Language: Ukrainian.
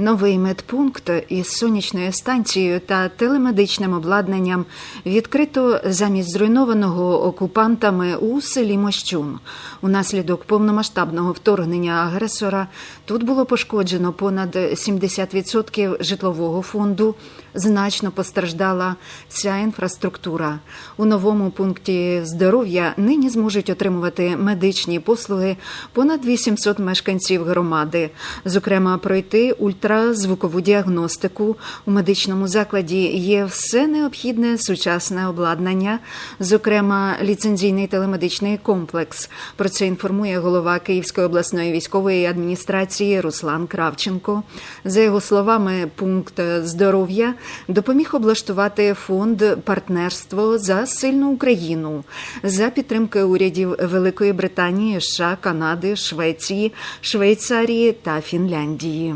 Новий медпункт із сонячною станцією та телемедичним обладнанням відкрито замість зруйнованого окупантами у селі Мощун. Унаслідок повномасштабного вторгнення агресора тут було пошкоджено понад 70% житлового фонду. Значно постраждала вся інфраструктура. У новому пункті здоров'я нині зможуть отримувати медичні послуги понад 800 мешканців громади, зокрема, пройти ультразвукову діагностику. У медичному закладі є все необхідне сучасне обладнання, зокрема ліцензійний телемедичний комплекс. Про це інформує голова Київської обласної військової адміністрації Руслан Кравченко. За його словами, пункт здоров'я допоміг облаштувати фонд партнерство за сильну Україну за підтримки урядів Великої Британії, США, Канади, Швеції, Швейцарії та Фінляндії.